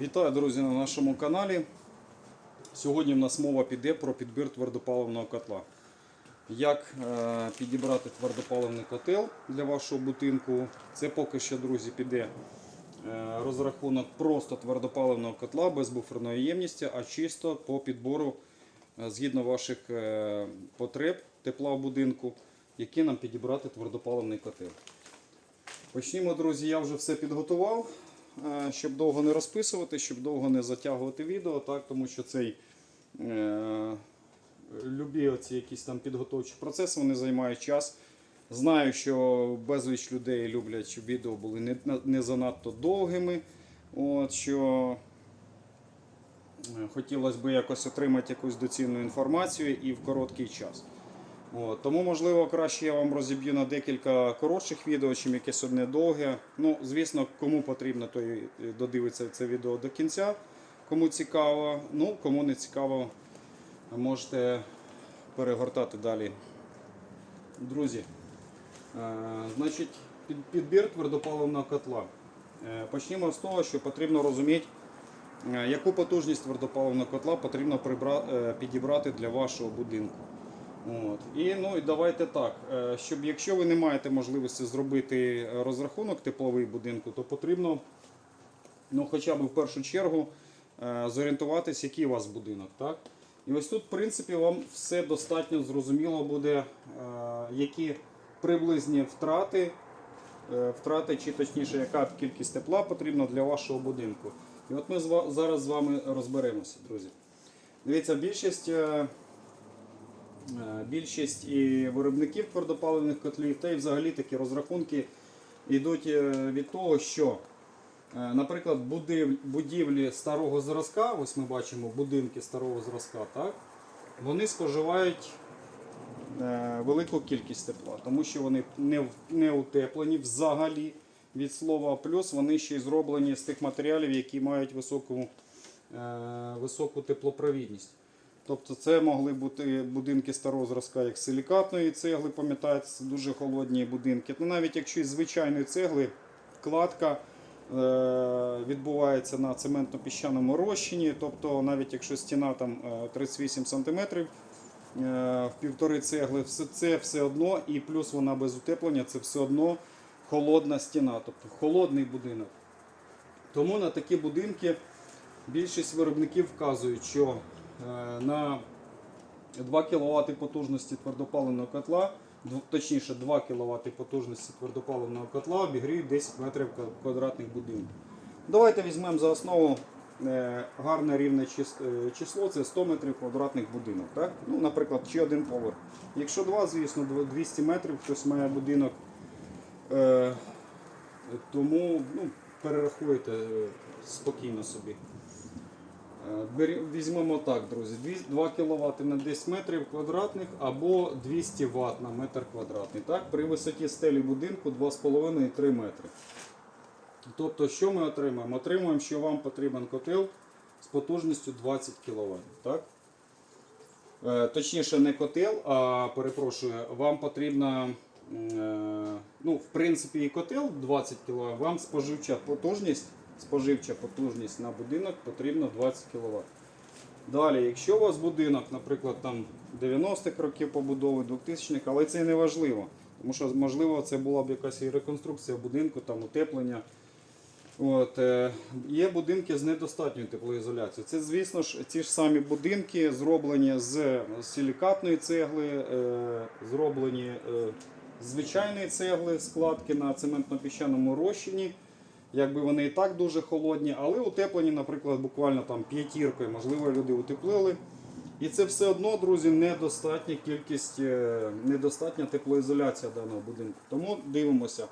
Вітаю, друзі, на нашому каналі. Сьогодні в нас мова піде про підбір твердопаливного котла. Як е, підібрати твердопаливний котел для вашого будинку? Це поки що, друзі, піде е, розрахунок просто твердопаливного котла без буферної ємності, а чисто по підбору е, згідно ваших потреб тепла в будинку, які нам підібрати твердопаливний котел. Почнімо, друзі, я вже все підготував, щоб довго не розписувати, щоб довго не затягувати відео, так, тому що цей е, любі оці якісь там підготовчі процеси вони займають час. Знаю, що безліч людей люблять, щоб відео були не, не занадто довгими. От, що е, хотілося б якось отримати якусь доцільну інформацію і в короткий час. От, тому, можливо, краще я вам розіб'ю на декілька коротших відео, чим якесь одне довге. Ну, звісно, кому потрібно, той додивиться це відео до кінця. Кому цікаво, ну, кому не цікаво, можете перегортати далі. Друзі, е, значить, підбір твердопаливного котла. Е, Почнімо з того, що потрібно розуміти, е, яку потужність твердопаливного котла потрібно прибра- е, підібрати для вашого будинку. От. І, ну, і давайте так, е, щоб якщо ви не маєте можливості зробити розрахунок тепловий будинку, то потрібно ну, хоча б в першу чергу е, зорієнтуватись, який у вас будинок. Так? І ось тут, в принципі, вам все достатньо зрозуміло буде, е, які приблизні втрати, втрати, чи точніше, яка кількість тепла потрібна для вашого будинку. І от ми зараз з вами розберемося, друзі. Дивіться, більшість. Е, Більшість і виробників твердопаливних котлів, та й взагалі такі розрахунки йдуть е, від того, що, е, наприклад, будівлі старого зразка, ось ми бачимо будинки старого зразка, так, вони споживають велику кількість тепла, тому що вони не, утеплені взагалі від слова, плюс вони ще й зроблені з тих матеріалів, які мають високу, високу теплопровідність. Тобто це могли бути будинки старого зразка, як силікатної цегли, пам'ятаєте, це дуже холодні будинки. Ну, навіть якщо із звичайної цегли кладка е, відбувається на цементно-піщаному розчині, тобто навіть якщо стіна там е, 38 см е, в півтори цегли, все це все одно, і плюс вона без утеплення, це все одно холодна стіна, тобто холодний будинок. Тому на такі будинки більшість виробників вказують, що е, на 2 кВт потужності твердопаливного котла, точніше 2 кВт потужності твердопаливного котла обігріють 10 метрів квадратних будинків. Давайте візьмемо за основу е, гарне рівне е, число, це 100 метрів квадратних будинок. Так? Ну, наприклад, чи один поверх. Якщо два, звісно, 200 метрів хтось має будинок. Е, тому ну, перерахуйте е, спокійно собі. Е, Візьмемо так, друзі, 2 кВт на 10 метрів квадратних або 200 Вт на метр квадратний. Так? При висоті стелі будинку 2,5-3 метри. Тобто, що ми отримаємо? Отримуємо, що вам потрібен котел з потужністю 20 кВт. Так? Е, Точніше, не котел, а перепрошую, вам потрібна, м, е, ну, в принципі, і котел 20 кВт, вам споживча потужність, споживча потужність на будинок потрібна 20 кВт. Далі, якщо у вас будинок, наприклад, там 90-х років побудови, 2000-х, але це не важливо. Тому що, можливо, це була б якась реконструкція будинку, там утеплення. От, е, є будинки з недостатньою теплоізоляцією. Це, звісно ж, ці ж самі будинки зроблені з силікатної цегли, е, зроблені е, з звичайної цегли, складки на цементно-піщаному розчині. Якби вони і так дуже холодні, але утеплені, наприклад, буквально там п'ятіркою, можливо, люди утеплили. І це все одно, друзі, недостатня кількість, е, недостатня теплоізоляція даного будинку. Тому дивимося,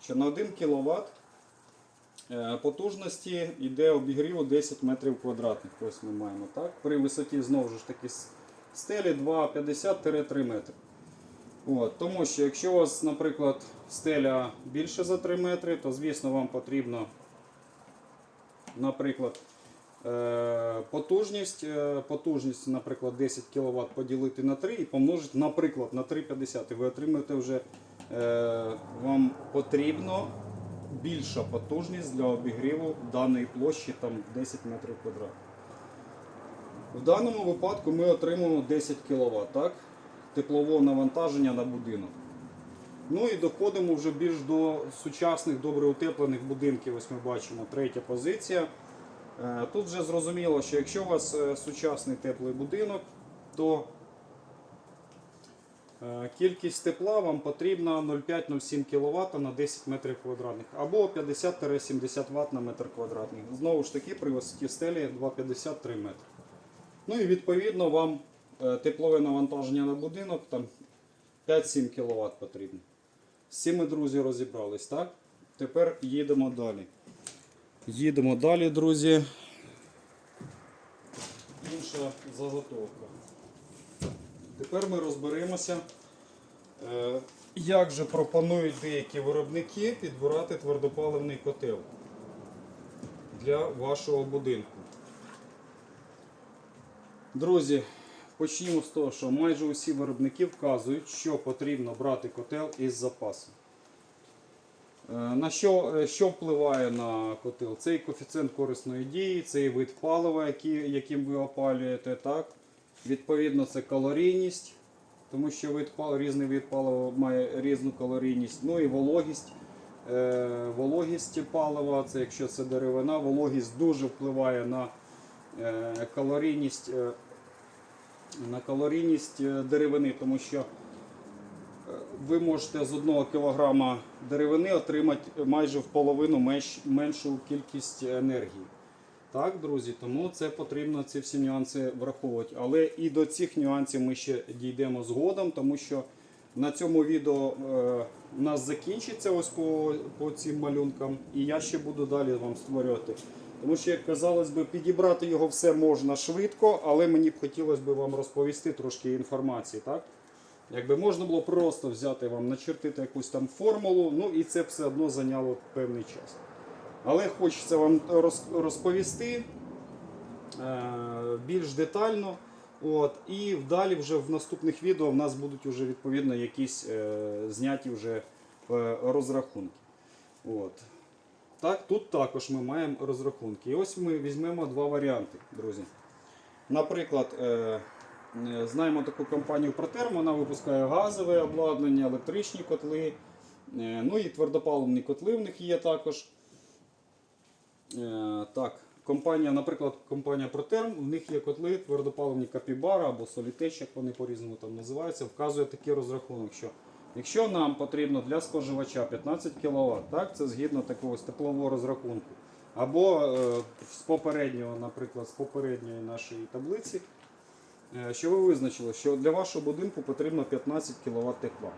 що на 1 кВт Е, Потужності йде обігріву 10 метрів квадратних. Ось ми маємо так. При висоті знову ж таки стелі 2,50-3 метри. От, тому що якщо у вас, наприклад, стеля більше за 3 метри, то звісно вам потрібно, наприклад, е, потужність, е, потужність, наприклад, 10 кВт поділити на 3 і помножити, наприклад, на 3,50. І ви отримаєте вже, е, вам потрібно більша потужність для обігріву даної площі там 10 метрів квадратних. В даному випадку ми отримуємо 10 кВт так? Теплового навантаження на будинок. Ну і доходимо вже більш до сучасних добре утеплених будинків. Ось ми бачимо третя позиція. Е, Тут вже зрозуміло, що якщо у вас е, сучасний теплий будинок, то е, кількість тепла вам потрібна 0,5-0,7 кВт на 10 метрів квадратних або 50-70 Вт на метр квадратний. Знову ж таки, при висоті стелі 2,53 метри. Ну і відповідно вам теплове навантаження на будинок там 5-7 кВт потрібно. Цим ми, друзі, розібрались, так? Тепер їдемо далі. Їдемо далі, друзі. Інша заготовка. Тепер ми розберемося, е, як же пропонують деякі виробники підбирати твердопаливний котел для вашого будинку. Друзі, почнімо з того, що майже усі виробники вказують, що потрібно брати котел із запасу. Е, На що, е, що впливає на котел? Це і коефіцієнт корисної дії, це і вид палива, який, яким ви опалюєте. Так? Відповідно, це калорійність, тому що вид, різний вид палива має різну калорійність. Ну і вологість. Е, Вологість палива, це якщо це деревина, вологість дуже впливає на калорійність, на калорійність е, деревини, тому що ви можете з 1 кг деревини отримати майже в половину менш- меншу кількість енергії. Так, друзі, тому це потрібно ці всі нюанси враховувати. Але і до цих нюансів ми ще дійдемо згодом, тому що на цьому відео е, у нас закінчиться ось по, по цим малюнкам, і я ще буду далі вам створювати. Тому що, як казалось би, підібрати його все можна швидко, але мені б хотілося б вам розповісти трошки інформації. Так? Якби можна було просто взяти вам, начертити якусь там формулу, ну і це все одно зайняло певний час. Але хочеться вам розповісти е, більш детально. От, і далі вже в наступних відео в нас будуть вже відповідно якісь е, зняті вже е, розрахунки. От. Так, тут також ми маємо розрахунки. І ось ми візьмемо два варіанти, друзі. Наприклад, е, е, знаємо таку компанію Протерм, вона випускає газове обладнання, електричні котли, е, ну і твердопаливні котли в них є також. Так, компанія, наприклад, компанія Протерм, в них є котли твердопаливні Капібара або Солітеч, як вони по-різному там називаються, вказує такий розрахунок, що якщо нам потрібно для споживача 15 кВт, так, це згідно такого теплового розрахунку, або е, з попереднього, наприклад, з попередньої нашої таблиці, е, що ви визначили, що для вашого будинку потрібно 15 кВт тепла.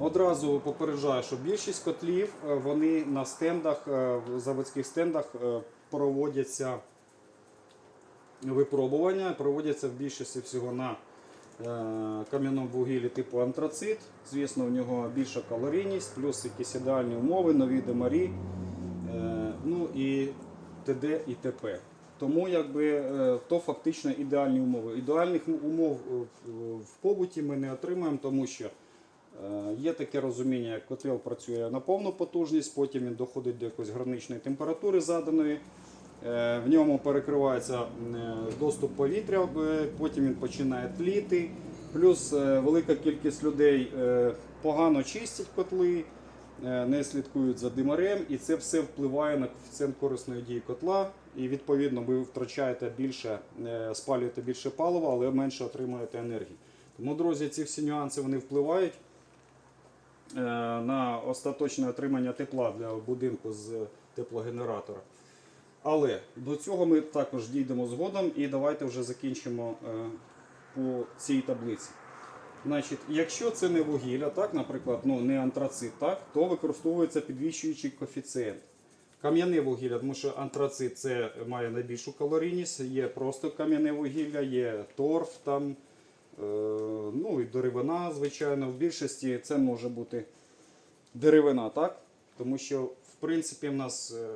Одразу попереджаю, що більшість котлів е, вони на стендах, е, в заводських стендах е, проводяться випробування, проводяться в більшості всього на кам'яному вугіллі типу антрацит. Звісно, в нього більша калорійність, плюс якісь ідеальні умови, нові демарі, е, ну і ТД і ТП. Тому якби, е, то фактично ідеальні умови. Ідеальних умов е, в- побуті ми не отримаємо, тому що Е, Є таке розуміння, як котел працює на повну потужність, потім він доходить до якоїсь граничної температури заданої. Е, В ньому перекривається е, доступ повітря, потім він починає тліти. Плюс е, велика кількість людей погано чистять котли, не слідкують за димарем, і це все впливає на коефіцієнт корисної дії котла. І відповідно ви втрачаєте більше, спалюєте більше палива, але менше отримуєте енергії. Тому, друзі, ці всі нюанси вони впливають на остаточне отримання тепла для будинку з теплогенератора. Але до цього ми також дійдемо згодом і давайте вже закінчимо е, по цій таблиці. Значить, якщо це не вугілля, так, наприклад, ну, не антрацит, так, то використовується підвищуючий коефіцієнт. Кам'яне вугілля, тому що антрацит це має найбільшу калорійність, є просто кам'яне вугілля, є торф, там, е, ну і деревина, звичайно. В більшості це може бути деревина, так? Тому що, в принципі, в нас е,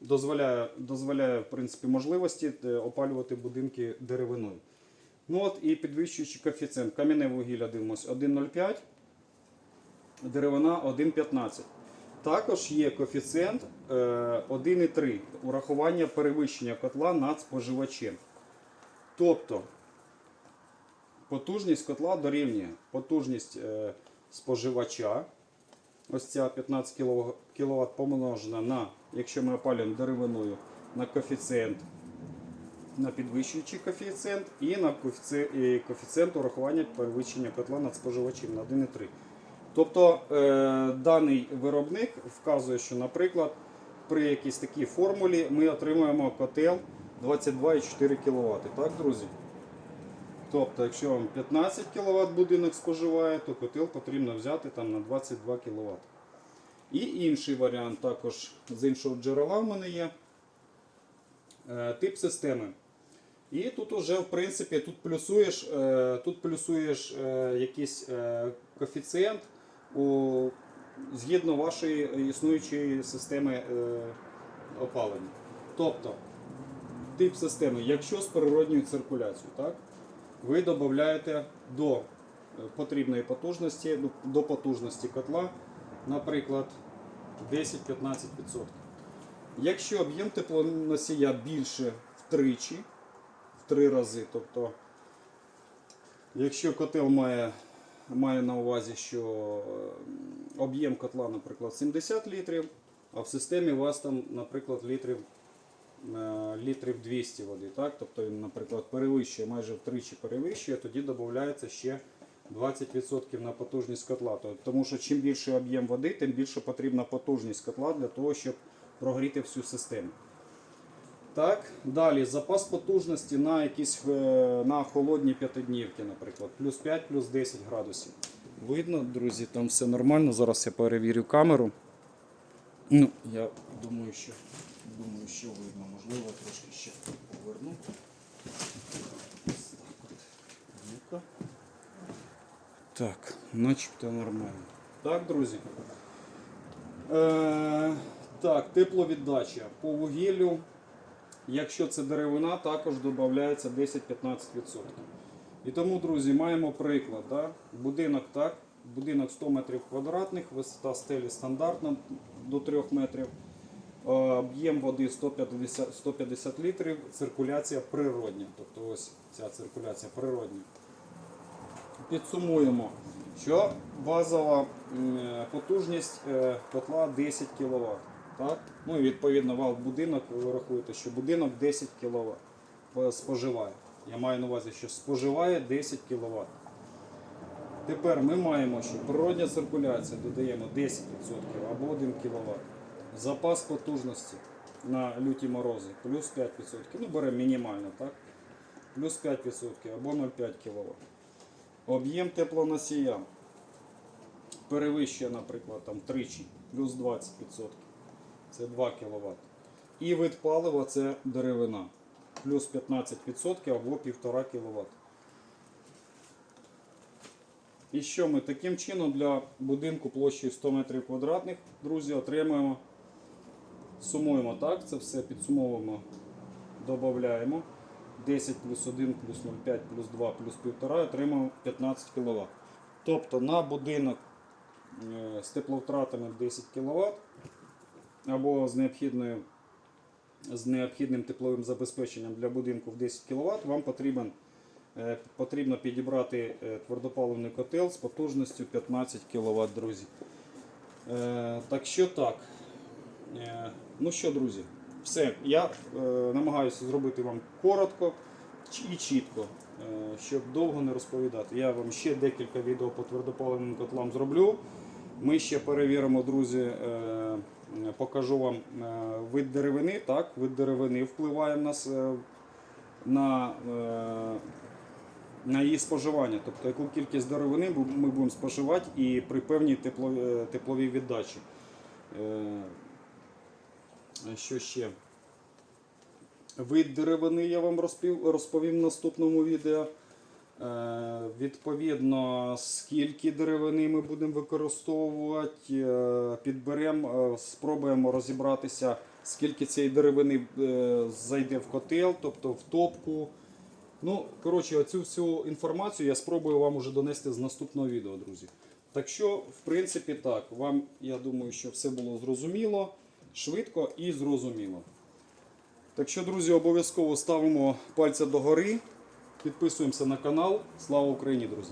дозволяє, дозволяє в принципі, можливості е, опалювати будинки деревиною. Ну от і підвищуючи коефіцієнт. Кам'яне вугілля дивимося 1,05, деревина 1,15. також є коефіцієнт е, 1,3 урахування перевищення котла над споживачем. Тобто потужність котла дорівнює потужність е, споживача. Ось ця 15 кВт помножена на, якщо ми опалюємо деревиною, на коефіцієнт, на підвищуючий коефіцієнт і на коефіцієнт, урахування перевищення котла над споживачем на 1,3. Тобто е, даний виробник вказує, що, наприклад, при якійсь такій формулі ми отримуємо котел 22,4 кВт. Так, друзі? Тобто, якщо вам 15 кВт будинок споживає, то котел потрібно взяти там на 22 кВт. І інший варіант також з іншого джерела в мене є е, тип системи. І тут уже, в принципі, тут плюсуєш, е, тут плюсуєш е, якийсь коефіцієнт у, згідно вашої існуючої системи опалення. Тобто, тип системи, якщо з природньою циркуляцією, так, ви додаєте до потрібної потужності, до- до потужності котла, наприклад, 10-15%. Якщо об'єм теплоносія більше втричі, в три рази, тобто, якщо котел має, має на увазі, що об'єм котла, наприклад, 70 літрів, а в системі у вас там, наприклад, літрів, е, літрів 200 води, так? тобто він, наприклад, перевищує, майже втричі перевищує, тоді додається ще 20% на потужність котла. Тому що чим більший об'єм води, тим більше потрібна потужність котла для того, щоб прогріти всю систему. Так, далі запас потужності на якісь е, на холодні п'ятиднівки, наприклад, плюс 5, плюс 10 градусів. Видно, друзі, там все нормально. Зараз я перевірю камеру. Ну, я думаю, що думаю, що видно. Можливо, трошки ще поверну. Ось так от. Так, начебто нормально. Так, друзі. Е, так, тепловіддача по вугіллю. Якщо це деревина, також додається 10-15%. І тому, друзі, маємо приклад. Да? Будинок так, будинок 100 метрів квадратних, висота стелі стандартна до 3 метрів, е, об'єм води 150, 150 літрів, циркуляція природня. Тобто ось ця циркуляція природня. Підсумуємо, що базова е, потужність е, котла 10 кВт. Так? Ну і відповідно вал будинок, ви рахуєте, що будинок 10 кВт споживає. Я маю на увазі, що споживає 10 кВт. Тепер ми маємо, що природня циркуляція додаємо 10% або 1 кВт. Запас потужності на люті морози плюс 5%. Ну, беремо мінімально, так? Плюс 5% або 0,5 кВт. Об'єм теплоносія перевищує, наприклад, там тричі, плюс 20%. Це 2 кВт. І вид палива це деревина. Плюс 15% або 1,5 кВт. І що ми таким чином для будинку площею 100 метрів квадратних, друзі, отримуємо. Сумуємо так, це все підсумовуємо, додаємо. 10 плюс 1 плюс 0,5 плюс 2 плюс 1,5 отримаємо 15 кВт. Тобто на будинок е, з тепловтратами 10 кВт або з, необхідною, з необхідним тепловим забезпеченням для будинку в 10 кВт вам потрібен, е, потрібно підібрати е, твердопаливний котел з потужністю 15 кВт, друзі. Так що так. Ну що, друзі, все. Я е, намагаюся зробити вам коротко і чітко, е, щоб довго не розповідати. Я вам ще декілька відео по твердопаливним котлам зроблю. Ми ще перевіримо, друзі, е, покажу вам е, вид деревини. Так, вид деревини впливає в нас е, на, е, на її споживання. Тобто, яку кількість деревини ми будемо споживати і при певній тепло, е, тепловій віддачі. Е, що ще? Вид деревини я вам розповім в наступному відео. Е, відповідно, скільки деревини ми будемо використовувати, е, підберемо, спробуємо розібратися, скільки цієї деревини зайде в котел, тобто в топку. Ну, коротше, оцю всю інформацію я спробую вам уже донести з наступного відео, друзі. Так що, в принципі, так, вам, я думаю, що все було зрозуміло, швидко і зрозуміло. Так що, друзі, обов'язково ставимо пальця догори, підписуємося на канал. Слава Україні, друзі!